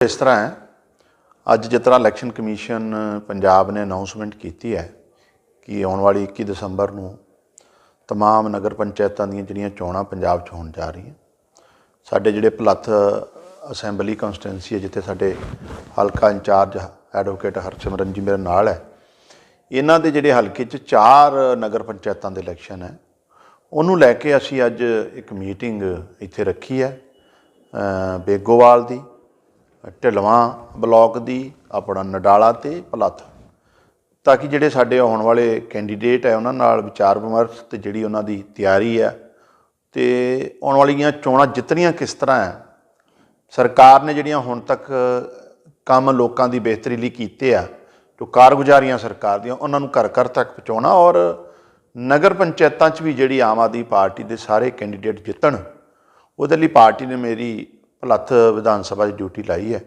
ਇਸ ਤਰ੍ਹਾਂ ਹੈ ਅੱਜ ਜਿਸ ਤਰ੍ਹਾਂ ਇਲੈਕਸ਼ਨ ਕਮਿਸ਼ਨ ਪੰਜਾਬ ਨੇ ਅਨਾਉਂਸਮੈਂਟ ਕੀਤੀ ਹੈ ਕਿ ਆਉਣ ਵਾਲੀ 21 ਦਸੰਬਰ ਨੂੰ तमाम ਨਗਰ ਪੰਚਾਇਤਾਂ ਦੀਆਂ ਜਿਹੜੀਆਂ ਚੋਣਾਂ ਪੰਜਾਬ 'ਚ ਹੋਣ ਜਾ ਰਹੀਆਂ ਸਾਡੇ ਜਿਹੜੇ ਭਲੱਥ ਅਸੈਂਬਲੀ ਕਨਸਟੀਟੈਂਸੀ ਹੈ ਜਿੱਥੇ ਸਾਡੇ ਹਲਕਾ ਇੰਚਾਰਜ ਐਡਵੋਕੇਟ ਹਰਸਿਮਰਨ ਜੀ ਮੇਰੇ ਨਾਲ ਹੈ ਇਹਨਾਂ ਦੇ ਜਿਹੜੇ ਹਲਕੇ 'ਚ ਚਾਰ ਨਗਰ ਪੰਚਾਇਤਾਂ ਦੇ ਇਲੈਕਸ਼ਨ ਹੈ ਉਹਨੂੰ ਲੈ ਕੇ ਅਸੀਂ ਅੱਜ ਇੱਕ ਮੀਟਿੰਗ ਇੱਥੇ ਰੱਖੀ ਹੈ ਅ, ਬੇਗੋਵਾਲ ਦੀ ਢਿਲਵਾਂ ਬਲਾਕ ਦੀ ਆਪਣਾ ਨਡਾਲਾ ਤੇ ਪਲੱਥ। ਤਾਂ ਕਿ ਜਿਹੜੇ ਸਾਡੇ ਆਉਣ ਵਾਲੇ ਕੈਂਡੀਡੇਟ ਹੈ, ਉਹਨਾਂ ਨਾਲ ਵਿਚਾਰ ਵਿਮਰਸ਼ ਤੇ ਜਿਹੜੀ ਉਹਨਾਂ ਦੀ ਤਿਆਰੀ ਹੈ, ਤੇ ਆਉਣ ਵਾਲੀਆਂ ਚੋਣਾਂ ਜਿੱਤਣੀਆਂ ਕਿਸ ਤਰ੍ਹਾਂ ਹੈ, ਸਰਕਾਰ ਨੇ ਜਿਹੜੀਆਂ ਹੁਣ ਤੱਕ ਕੰਮ ਲੋਕਾਂ ਦੀ ਬਿਹਤਰੀ ਲਈ ਕੀਤੇ ਆ, ਜੋ ਕਾਰਗੁਜ਼ਾਰੀਆਂ ਸਰਕਾਰ ਦੀਆਂ, ਉਹਨਾਂ ਨੂੰ ਘਰ ਘਰ ਤੱਕ ਪਹੁੰਚਾਉਣਾ ਔਰ ਨਗਰ ਪੰਚਾਇਤਾਂ 'ਚ ਵੀ ਜਿਹੜੀ ਆਮ ਆਦਮੀ ਪਾਰਟੀ ਦੇ ਸਾਰੇ ਕੈਂਡੀਡੇਟ ਜਿੱਤਣ, ਉਹਦੇ ਲਈ ਪਾਰਟੀ ਨੇ ਮੇਰੀ ਭਲੱਥ ਵਿਧਾਨ ਸਭਾ 'ਚ ਡਿਊਟੀ ਲਾਈ ਹੈ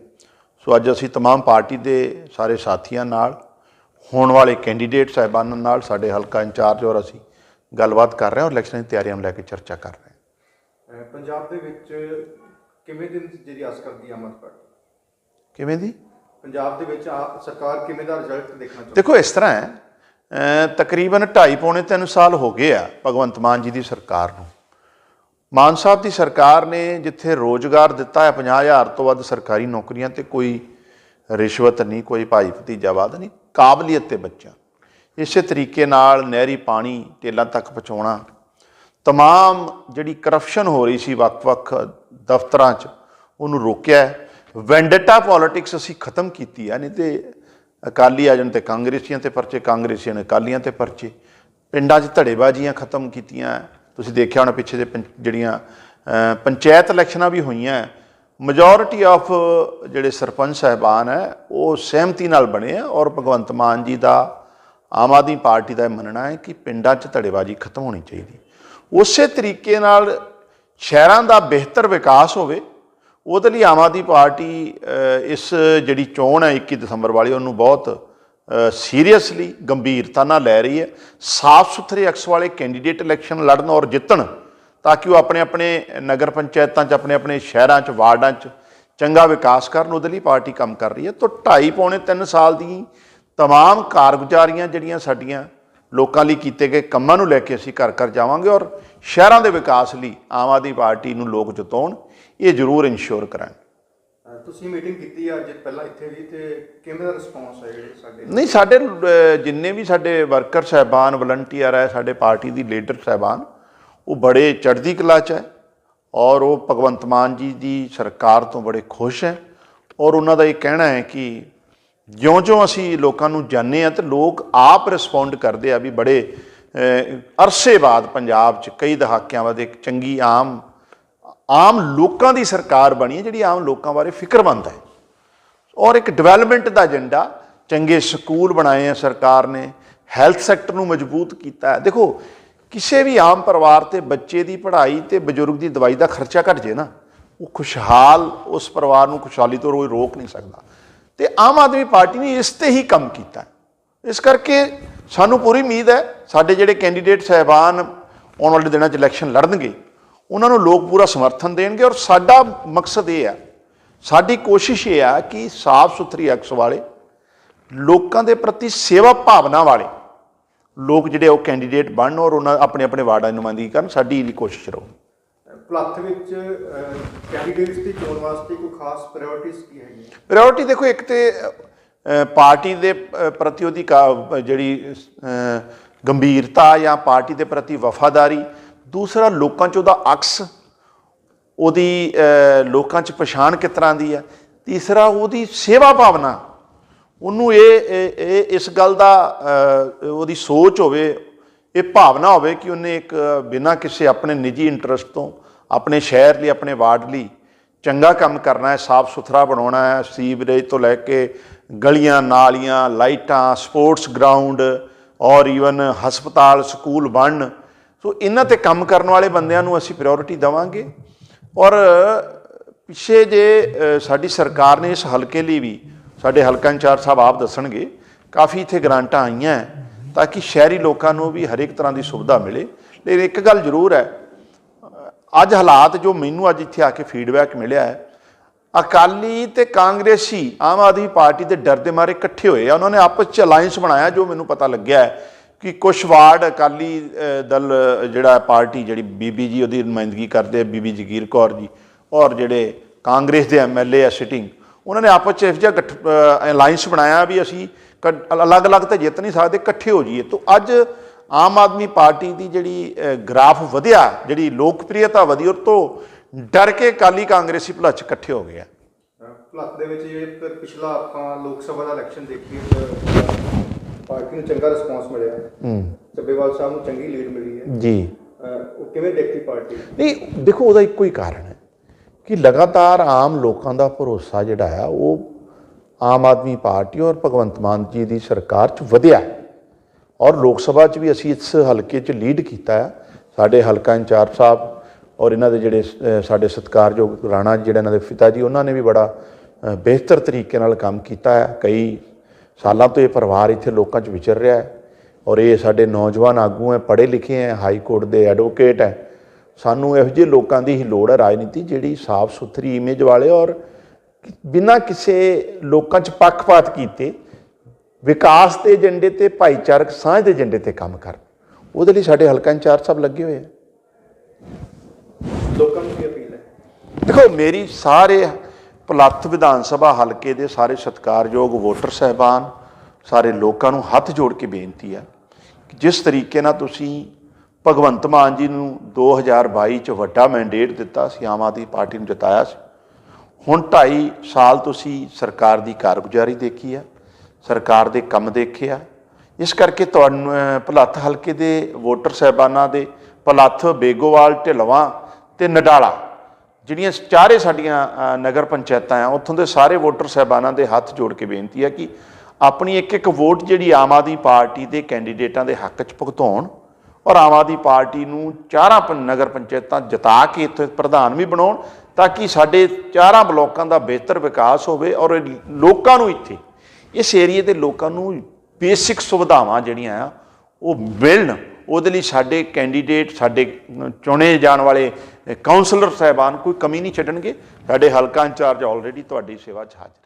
ਸੋ ਅੱਜ ਅਸੀਂ तमाम ਪਾਰਟੀ ਦੇ ਸਾਰੇ ਸਾਥੀਆਂ ਨਾਲ ਹੋਣ ਵਾਲੇ ਕੈਂਡੀਡੇਟ ਸਾਹਿਬਾਨਾਂ ਨਾਲ ਸਾਡੇ ਹਲਕਾ ਇੰਚਾਰਜ ਔਰ ਅਸੀਂ ਗੱਲਬਾਤ ਕਰ ਰਹੇ ਹਾਂ ਔਰ ਇਲੈਕਸ਼ਨ ਦੀ ਤਿਆਰੀਆਂ ਨੂੰ ਲੈ ਕੇ ਚਰਚਾ ਕਰ ਰਹੇ ਹਾਂ ਅਹ ਪੰਜਾਬ ਦੇ ਵਿੱਚ ਕਿਵੇਂ ਦੀ ਨਤੀਜੇ ਦੀ ਆਸ ਕਰਦੀ ਹੈ ਆਮ ਆਦਮੀ ਪਾਰਟੀ ਕਿਵੇਂ ਦੀ ਪੰਜਾਬ ਦੇ ਵਿੱਚ ਆ- ਸਰਕਾਰ ਕਿਵੇਂ ਦਾ ਰਿਜ਼ਲਟ ਦੇਖਣਾ ਚਾਹੁੰਦੀ ਦੇਖੋ ਇਸ ਤਰ੍ਹਾਂ ਹੈ ਅਹ ਤਕਰੀਬਨ 2.5 ਪੌਣੇ 3 ਸਾਲ ਹੋ ਗਏ ਆ ਭਗਵੰਤ ਮਾਨ ਜੀ ਦੀ ਸਰਕਾਰ ਨੂੰ ਮਾਨ ਸਾਹਿਬ ਦੀ ਸਰਕਾਰ ਨੇ ਜਿੱਥੇ ਰੋਜ਼ਗਾਰ ਦਿੱਤਾ ਹੈ 50000 ਤੋਂ ਵੱਧ ਸਰਕਾਰੀ ਨੌਕਰੀਆਂ ਤੇ ਕੋਈ ਰਿਸ਼ਵਤ ਨਹੀਂ, ਕੋਈ ਭਾਈ ਭਤੀਜਾਵਾਦ ਨਹੀਂ, ਕਾਬਲੀਅਤ ਤੇ ਬੱਚਾ ਇਸੇ ਤਰੀਕੇ ਨਾਲ ਨਹਿਰੀ ਪਾਣੀ ਟੇਲਾਂ ਤੱਕ ਪਹੁੰਚਾਉਣਾ, ਤਮਾਮ ਜਿਹੜੀ ਕਰਪਸ਼ਨ ਹੋ ਰਹੀ ਸੀ ਵੱਖ-ਵੱਖ ਦਫ਼ਤਰਾਂ 'ਚ, ਉਹਨੂੰ ਰੋਕਿਆ ਵੈਂਡਟਾ ਪੋਲਿਟਿਕਸ ਅਸੀਂ ਖਤਮ ਕੀਤੀ ਹੈ, ਨਹੀਂ ਤੇ ਅਕਾਲੀ ਆ ਜਾਣ ਤੇ ਕਾਂਗਰਸੀਆਂ ਤੇ ਪਰਚੇ, ਕਾਂਗਰਸੀਆਂ ਨੇ ਅਕਾਲੀਆਂ ਤੇ ਪਰਚੇ, ਪਿੰਡਾਂ 'ਚ ਧੜੇਬਾਜ਼ੀਆਂ ਖਤਮ ਕੀਤੀਆਂ। ਤੁਸੀਂ ਦੇਖਿਆ ਹੋਣਾ ਪਿੱਛੇ ਦੇ ਪੰਚ- ਜਿਹੜੀਆਂ ਪੰਚਾਇਤ ਇਲੈਕਸ਼ਨਾਂ ਵੀ ਹੋਈਆਂ ਮੈਜੋਰਿਟੀ ਆਫ ਜਿਹੜੇ ਸਰਪੰਚ ਸਾਹਿਬਾਨ ਹੈ, ਉਹ ਸਹਿਮਤੀ ਨਾਲ ਬਣੇ ਆ ਔਰ ਭਗਵੰਤ ਮਾਨ ਜੀ ਦਾ, ਆਮ ਆਦਮੀ ਪਾਰਟੀ ਦਾ ਇਹ ਮੰਨਣਾ ਹੈ ਕਿ ਪਿੰਡਾਂ 'ਚ ਧੜੇਬਾਜ਼ੀ ਖਤਮ ਹੋਣੀ ਚਾਹੀਦੀ। ਉਸੇ ਤਰੀਕੇ ਨਾਲ ਸ਼ਹਿਰਾਂ ਦਾ ਬਿਹਤਰ ਵਿਕਾਸ ਹੋਵੇ, ਉਹਦੇ ਲਈ ਆਮ ਆਦਮੀ ਪਾਰਟੀ ਇਸ ਜਿਹੜੀ ਚੋਣ ਹੈ 21 ਦਸੰਬਰ ਵਾਲੀ, ਉਹਨੂੰ ਬਹੁਤ ਸੀਰੀਅਸਲੀ ਗੰਭੀਰਤਾ ਨਾਲ ਲੈ ਰਹੀ ਹੈ ਸਾਫ਼ ਸੁਥਰੇ ਅਕਸ ਵਾਲੇ ਕੈਂਡੀਡੇਟ ਇਲੈਕਸ਼ਨ ਲੜਨ ਔਰ ਜਿੱਤਣ ਤਾਂ ਕਿ ਉਹ ਆਪਣੇ ਆਪਣੇ ਨਗਰ ਪੰਚਾਇਤਾਂ 'ਚ ਆਪਣੇ ਆਪਣੇ ਸ਼ਹਿਰਾਂ 'ਚ ਵਾਰਡਾਂ 'ਚ ਚੰਗਾ ਵਿਕਾਸ ਕਰਨ ਉਹਦੇ ਲਈ ਪਾਰਟੀ ਕੰਮ ਕਰ ਰਹੀ ਹੈ ਤੋਂ 2.5 ਪੌਣੇ 3 ਸਾਲ ਦੀ तमाम ਕਾਰਗੁਜ਼ਾਰੀਆਂ ਜਿਹੜੀਆਂ ਸਾਡੀਆਂ ਲੋਕਾਂ ਲਈ ਕੀਤੇ ਗਏ ਕੰਮਾਂ ਨੂੰ ਲੈ ਕੇ ਅਸੀਂ ਘਰ ਘਰ ਜਾਵਾਂਗੇ ਔਰ ਸ਼ਹਿਰਾਂ ਦੇ ਵਿਕਾਸ ਲਈ ਆਮ ਆਦਮੀ ਪਾਰਟੀ ਨੂੰ ਲੋਕ ਜਿਤਾਉਣ ਇਹ ਜ਼ਰੂਰ ਇਨਸ਼ੋਰ ਕਰਾਂਗੇ ਅਹ ਤੁਸੀਂ ਮੀਟਿੰਗ ਕੀਤੀ ਅੱਜ ਪਹਿਲਾਂ ਇੱਥੇ ਵੀ ਤੇ ਕਿਵੇਂ ਦਾ ਰਿਸਪੌਂਸ ਹੈ ਜਿਹੜੇ ਸਾਡੇ ਨਹੀਂ ਸਾਡੇ ਅਹ, ਜਿੰਨੇ ਵੀ ਸਾਡੇ ਵਰਕਰ ਸਹਿਬਾਨ ਵਲੰਟੀਅਰ ਹੈ ਸਾਡੇ ਪਾਰਟੀ ਦੀ ਲੀਡਰ ਸਹਿਬਾਨ ਉਹ ਬੜੇ ਚੜ੍ਹਦੀ ਕਲਾ 'ਚ ਹੈ ਔਰ ਉਹ ਭਗਵੰਤ ਮਾਨ ਜੀ ਦੀ ਸਰਕਾਰ ਤੋਂ ਬੜੇ ਖੁਸ਼ ਹੈ ਔਰ ਉਹਨਾਂ ਦਾ ਇਹ ਕਹਿਣਾ ਹੈ ਕਿ ਜਿਉਂ-ਜਿਉਂ ਅਸੀਂ ਲੋਕਾਂ ਨੂੰ ਜਾਣਦੇ ਆ ਤੇ ਲੋਕ ਆਪ ਰਿਸਪੌਂਡ ਕਰਦੇ ਆ ਵੀ ਬੜੇ ਅਹ, ਅਰਸੇ ਬਾਅਦ ਪੰਜਾਬ 'ਚ ਕਈ ਦਹਾਕਿਆਂ ਬਾਅਦ ਇੱਕ ਚੰਗੀ ਆਮ ਆਮ ਲੋਕਾਂ ਦੀ ਸਰਕਾਰ ਬਣੀ ਹੈ, ਜਿਹੜੀ ਆਮ ਲੋਕਾਂ ਬਾਰੇ ਫਿਕਰਮੰਦ ਹੈ। ਔਰ ਇੱਕ ਡਿਵੈਲਪਮੈਂਟ ਦਾ ਏਜੰਡਾ ਚੰਗੇ ਸਕੂਲ ਬਣਾਏ ਆ ਸਰਕਾਰ ਨੇ ਹੈਲਥ ਸੈਕਟਰ ਨੂੰ ਮਜ਼ਬੂਤ ਕੀਤਾ ਹੈ। ਦੇਖੋ, ਕਿਸੇ ਵੀ ਆਮ ਪਰਿਵਾਰ ਤੇ ਬੱਚੇ ਦੀ ਪੜ੍ਹਾਈ ਤੇ ਬਜ਼ੁਰਗ ਦੀ ਦਵਾਈ ਦਾ ਖਰਚਾ ਘਟ ਜੇ ਨਾ, ਉਹ ਖੁਸ਼ਹਾਲ, ਉਸ ਪਰਿਵਾਰ ਨੂੰ ਖੁਸ਼ਹਾਲੀ ਤੋਂ ਕੋਈ ਰੋਕ ਨਹੀਂ ਸਕਦਾ। ਤੇ ਆਮ ਆਦਮੀ ਪਾਰਟੀ ਨੇ ਇਸ ਤੇ ਹੀ ਕੰਮ ਕੀਤਾ ਇਸ ਕਰਕੇ ਸਾਨੂੰ ਪੂਰੀ ਉਮੀਦ ਹੈ, ਸਾਡੇ ਜਿਹੜੇ ਕੈਂਡੀਡੇਟ ਸਹਿਬਾਨ ਆਉਣ ਵਾਲੇ ਦਿਨਾਂ 'ਚ ਇਲੈਕਸ਼ਨ ਲੜਨਗੇ। ਉਹਨਾਂ ਨੂੰ ਲੋਕ ਪੂਰਾ ਸਮਰਥਨ ਦੇਣਗੇ ਔਰ ਸਾਡਾ ਮਕਸਦ ਇਹ ਹੈ ਸਾਡੀ ਕੋਸ਼ਿਸ਼ ਇਹ ਆ ਕਿ ਸਾਫ਼ ਸੁਥਰੀ ਅਕਸ ਵਾਲੇ ਲੋਕਾਂ ਦੇ ਪ੍ਰਤੀ ਸੇਵਾ ਭਾਵਨਾ ਵਾਲੇ ਲੋਕ ਜਿਹੜੇ ਉਹ ਕੈਂਡੀਡੇਟ ਬਣਨ ਔਰ ਉਹਨਾਂ ਆਪਣੇ ਆਪਣੇ ਵਾਰਡਾਂ ਦੀ ਨੁਮਾਇੰਦਗੀ ਕਰਨ ਸਾਡੀ ਇਹ ਕੋਸ਼ਿਸ਼ ਰਹੂ। ਪਲੱਥ ਵਿੱਚ ਕੈਂਡੀਡੇਟਸ ਦੀ ਚੋਣ ਵਾਸਤੇ ਕੋਈ ਖਾਸ ਪ੍ਰਾਇੋਰਟੀਜ਼ ਕੀ ਹੈਗੀਆਂ? ਪ੍ਰਾਇੋਰਟੀ ਦੇਖੋ ਇੱਕ ਤੇ ਪਾਰਟੀ ਦੇ ਪ੍ਰਤੀ ਉਹਦੀ ਜਿਹੜੀ ਗੰਭੀਰਤਾ ਜਾਂ ਪਾਰਟੀ ਦੇ ਪ੍ਰਤੀ ਵਫਾਦਾਰੀ ਦੂਸਰਾ ਲੋਕਾਂ 'ਚ ਉਹਦਾ ਅਕਸ, ਉਹਦੀ ਲੋਕਾਂ 'ਚ ਪਛਾਣ ਕਿਸ ਤਰ੍ਹਾਂ ਦੀ ਹੈ? ਤੀਸਰਾ ਉਹਦੀ ਸੇਵਾ ਭਾਵਨਾ। ਉਹਨੂੰ ਇਹ ਇਸ ਗੱਲ ਦਾ ਉਹਦੀ ਸੋਚ ਹੋਵੇ, ਇਹ ਭਾਵਨਾ ਹੋਵੇ ਕਿ ਉਹਨੇ ਇੱਕ ਬਿਨਾਂ ਕਿਸੇ ਆਪਣੇ ਨਿੱਜੀ ਇੰਟਰਸਟ ਤੋਂ ਆਪਣੇ ਸ਼ਹਿਰ ਲਈ, ਆਪਣੇ ਵਾਰਡ ਲਈ ਚੰਗਾ ਕੰਮ ਕਰਨਾ ਹੈ, ਸਾਫ਼ ਸੁਥਰਾ ਬਣਾਉਣਾ ਹੈ, ਸੀਵਰੇਜ ਤੋਂ ਲੈ ਕੇ ਗਲੀਆਂ, ਨਾਲੀਆਂ, ਲਾਈਟਾਂ, ਸਪੋਰਟਸ ਗਰਾਊਂਡ ਔਰ ਈਵਨ ਹਸਪਤਾਲ, ਸਕੂਲ ਬਣਨ। ਸੋ ਇਹਨਾਂ ਤੇ ਕੰਮ ਕਰਨ ਵਾਲੇ ਬੰਦਿਆਂ ਨੂੰ ਅਸੀਂ ਪ੍ਰਾਇੋਰਟੀ ਦੇਵਾਂਗੇ। ਔਰ, ਪਿੱਛੇ ਜੇ ਸਾਡੀ ਸਰਕਾਰ ਨੇ ਇਸ ਹਲਕੇ ਲਈ ਵੀ, ਸਾਡੇ ਹਲਕਾ ਇੰਚਾਰਜ ਸਾਹਿਬ ਆਪ ਦੱਸਣਗੇ, ਕਾਫੀ ਇੱਥੇ ਗ੍ਰਾਂਟਾਂ ਆਈਆਂ ਹੈ, ਤਾਂ ਕਿ ਸ਼ਹਿਰੀ ਲੋਕਾਂ ਨੂੰ ਵੀ ਹਰੇਕ ਤਰ੍ਹਾਂ ਦੀ ਸੁਵਿਧਾ ਮਿਲੇ। ਲੇਕਿਨ ਇੱਕ ਗੱਲ ਜ਼ਰੂਰ ਹੈ, ਅੱਜ ਹਾਲਾਤ ਜੋ ਮੈਨੂੰ ਅੱਜ ਇੱਥੇ ਆ ਕੇ ਫੀਡਬੈਕ ਮਿਲਿਆ ਹੈ, ਅਕਾਲੀ ਤੇ ਕਾਂਗਰਸੀ, ਆਮ ਆਦਮੀ ਪਾਰਟੀ ਦੇ ਡਰ ਦੇ ਮਾਰੇ ਇਕੱਠੇ ਹੋਏ ਆ। ਉਹਨਾਂ ਨੇ ਆਪਸ ਚ ਅਲਾਈਅੰਸ ਬਣਾਇਆ, ਜੋ ਮੈਨੂੰ ਪਤਾ ਲੱਗਿਆ ਹੈ। ਕਿ ਕੁਛ ਵਾਰਡ ਅਕਾਲੀ ਦਲ ਜਿਹੜਾ ਪਾਰਟੀ ਜਿਹੜੀ ਬੀਬੀ ਜੀ ਉਹਦੀ ਨੁਮਾਇੰਦਗੀ ਕਰਦੇ ਆ ਬੀਬੀ ਜਗੀਰ ਕੌਰ ਜੀ ਔਰ ਜਿਹੜੇ ਕਾਂਗਰਸ ਦੇ ਐਮਐਲਏ ਆ ਸਿਟਿੰਗ ਉਹਨਾਂ ਨੇ ਆਪਸ ਚ ਇਹੋ ਜਿਹਾ ਅਲਾਈਅੰਸ ਬਣਾਇਆ ਵੀ ਅਸੀਂ ਕ- ਅਲੱਗ-ਅਲੱਗ ਤਾਂ ਜਿੱਤ ਨਹੀਂ ਸਕਦੇ ਇਕੱਠੇ ਹੋ ਜਾਈਏ। ਤੋਂ ਅੱਜ ਆਮ ਆਦਮੀ ਪਾਰਟੀ ਦੀ ਜਿਹੜੀ ਅ, ਗ੍ਰਾਫ ਵਧਿਆ ਜਿਹੜੀ ਲੋਕਪ੍ਰਿਯਤਾ ਵਧੀ ਉਹ ਤੋਂ ਡਰ ਕੇ ਅਕਾਲੀ ਕਾਂਗਰਸੀ ਭੁਲੱਚ ਇਕੱਠੇ ਹੋ ਗਏ ਆ। ਭਲੱਖ ਦੇ ਵਿੱਚ ਜੇ ਪਿਛਲਾ ਆਪਾਂ ਲੋਕ ਸਭਾ ਦਾ ਇਲੈਕਸ਼ਨ ਦੇਖੀਏ ਪਾਰਟੀ ਨੂੰ ਚੰਗਾ ਰਿਸਪਾਂਸ ਮਿਲਿਆ। ਹੂੰ। ਚੱਬੇਵਾਲ ਸਾਹਿਬ ਨੂੰ ਚੰਗੀ ਲੀਡ ਮਿਲੀ ਹੈ। ਜੀ। ਉਹ ਕਿਵੇਂ ਦੇਖਦੀ ਪਾਰਟੀ? ਨਹੀਂ ਦੇਖੋ ਉਹਦਾ ਇੱਕੋ ਹੀ ਕਾਰਨ ਹੈ ਕਿ ਲਗਾਤਾਰ ਆਮ ਲੋਕਾਂ ਦਾ ਭਰੋਸਾ ਜਿਹੜਾ ਆ ਉਹ ਆਮ ਆਦਮੀ ਪਾਰਟੀ ਔਰ ਭਗਵੰਤ ਮਾਨ ਜੀ ਦੀ ਸਰਕਾਰ 'ਚ ਵਧਿਆ। ਔਰ ਲੋਕ ਸਭਾ 'ਚ ਵੀ ਅਸੀਂ ਇਸ ਹਲਕੇ 'ਚ ਲੀਡ ਕੀਤਾ ਹੈ। ਸਾਡੇ ਹਲਕਾ ਇੰਚਾਰਜ ਸਾਹਿਬ ਔਰ ਇਹਨਾਂ ਦੇ ਜਿਹੜੇ ਸਾਡੇ ਸਤਿਕਾਰਯੋਗ ਰਾਣਾ ਜਿਹੜੇ ਇਹਨਾਂ ਦੇ ਪਿਤਾ ਜੀ ਉਹਨਾਂ ਨੇ ਵੀ ਬੜਾ ਬਿਹਤਰ ਤਰੀਕੇ ਨਾਲ ਕੰਮ ਕੀਤਾ ਹੈ। ਕਈ ਸਾਲਾਂ ਤੋਂ ਇਹ ਪਰਿਵਾਰ ਇੱਥੇ ਲੋਕਾਂ 'ਚ ਵਿਚਰ ਰਿਹਾ ਹੈ ਔਰ ਇਹ ਸਾਡੇ ਨੌਜਵਾਨ ਆਗੂ ਹੈ ਪੜ੍ਹੇ ਲਿਖੇ ਹੈ ਹਾਈ ਕੋਰਟ ਦੇ ਐਡਵੋਕੇਟ ਹੈ। ਸਾਨੂੰ ਇਹੋ ਜਿਹੇ ਲੋਕਾਂ ਦੀ ਹੀ ਲੋੜ ਹੈ ਰਾਜਨੀਤੀ ਜਿਹੜੀ ਸਾਫ਼ ਸੁਥਰੀ ਇਮੇਜ ਵਾਲੇ ਔਰ ਬਿਨਾਂ ਕਿਸੇ ਲੋਕਾਂ 'ਚ ਪੱਖਪਾਤ ਕੀਤੇ ਵਿਕਾਸ ਦੇ ਏਜੰਡੇ ਤੇ ਭਾਈਚਾਰਕ ਸਾਂਝ ਦੇ ਏਜੰਡੇ ਤੇ ਕੰਮ ਕਰਨ। ਉਹਦੇ ਲਈ ਸਾਡੇ ਹਲਕਾ ਇੰਚਾਰਜ ਸਾਹਿਬ ਲੱਗੇ ਹੋਏ ਆ। ਲੋਕਾਂ ਨੂੰ ਕੀ ਅਪੀਲ ਹੈ? ਦੇਖੋ ਮੇਰੀ ਸਾਰੇ ਪਲੱਥ ਵਿਧਾਨ ਸਭਾ ਹਲਕੇ ਦੇ ਸਾਰੇ ਸਤਿਕਾਰਯੋਗ ਵੋਟਰ ਸਹਿਬਾਨ, ਸਾਰੇ ਲੋਕਾਂ ਨੂੰ ਹੱਥ ਜੋੜ ਕੇ ਬੇਨਤੀ ਹੈ ਕਿ ਜਿਸ ਤਰੀਕੇ ਨਾਲ ਤੁਸੀਂ ਭਗਵੰਤ ਮਾਨ ਜੀ ਨੂੰ 2022 ਚ ਵੱਡਾ ਮੈਂਡੇਟ ਦਿੱਤਾ ਸੀ, ਆਮ ਆਦਮੀ ਪਾਰਟੀ ਨੂੰ ਜਿਤਾਇਆ ਸੀ, ਹੁਣ 2.5 ਸਾਲ ਤੁਸੀਂ ਸਰਕਾਰ ਦੀ ਕਾਰਗੁਜ਼ਾਰੀ ਦੇਖੀ ਆ ਸਰਕਾਰ ਦੇ ਕੰਮ ਦੇਖੇ ਆ, ਇਸ ਕਰਕੇ ਤੁਹਾਨੂੰ ਭਲੱਥ ਹਲਕੇ ਦੇ ਵੋਟਰ ਸਹਿਬਾਨਾਂ ਦੇ ਭਲੱਥ ਬੇਗੋਵਾਲ, ਢਿਲਵਾਂ ਤੇ ਨਡਾਲਾ ਜਿਹੜੀਆਂ ਚਾਰੇ ਸਾਡੀਆਂ ਨਗਰ ਪੰਚਾਇਤਾਂ ਆ, ਉੱਥੋਂ ਦੇ ਸਾਰੇ ਵੋਟਰ ਸਹਿਬਾਨਾਂ ਦੇ ਹੱਥ ਜੋੜ ਕੇ ਬੇਨਤੀ ਹੈ ਕਿ ਆਪਣੀ ਇੱਕ ਇੱਕ ਵੋਟ ਜਿਹੜੀ ਆਮ ਆਦਮੀ ਪਾਰਟੀ ਦੇ ਕੈਂਡੀਡੇਟਾਂ ਦੇ ਹੱਕ 'ਚ ਭੁਗਤਾਉਣ ਔਰ ਆਮ ਆਦਮੀ ਪਾਰਟੀ ਨੂੰ ਚਾਰਾਂ ਪੰ- ਨਗਰ ਪੰਚਾਇਤਾਂ ਜਿਤਾ ਕੇ ਇੱਥੇ ਪ੍ਰਧਾਨ ਵੀ ਬਣਾਉਣ ਤਾਂ ਕਿ ਸਾਡੇ ਚਾਰਾਂ ਬਲਾਕਾਂ ਦਾ ਬਿਹਤਰ ਵਿਕਾਸ ਹੋਵੇ ਔਰ ਲੋਕਾਂ ਨੂੰ ਇੱਥੇ, ਇਸ ਏਰੀਏ ਦੇ ਲੋਕਾਂ ਨੂੰ ਬੇਸਿਕ ਸੁਵਿਧਾਵਾਂ ਜਿਹੜੀਆਂ ਆ, ਉਹ ਮਿਲਣ। ਉਹਦੇ ਲਈ ਸਾਡੇ ਕੈਂਡੀਡੇਟ, ਸਾਡੇ ਚੁਣੇ ਜਾਣ ਵਾਲੇ ਕਾਉਂਸਲਰ ਸਾਹਿਬਾਨ ਕੋਈ ਕਮੀ ਨਹੀਂ ਛੱਡਣਗੇ। ਸਾਡੇ ਹਲਕਾ ਇੰਚਾਰਜ ਆਲਰੇਡੀ ਤੁਹਾਡੀ ਸੇਵਾ 'ਚ ਹਾਜ਼ਰ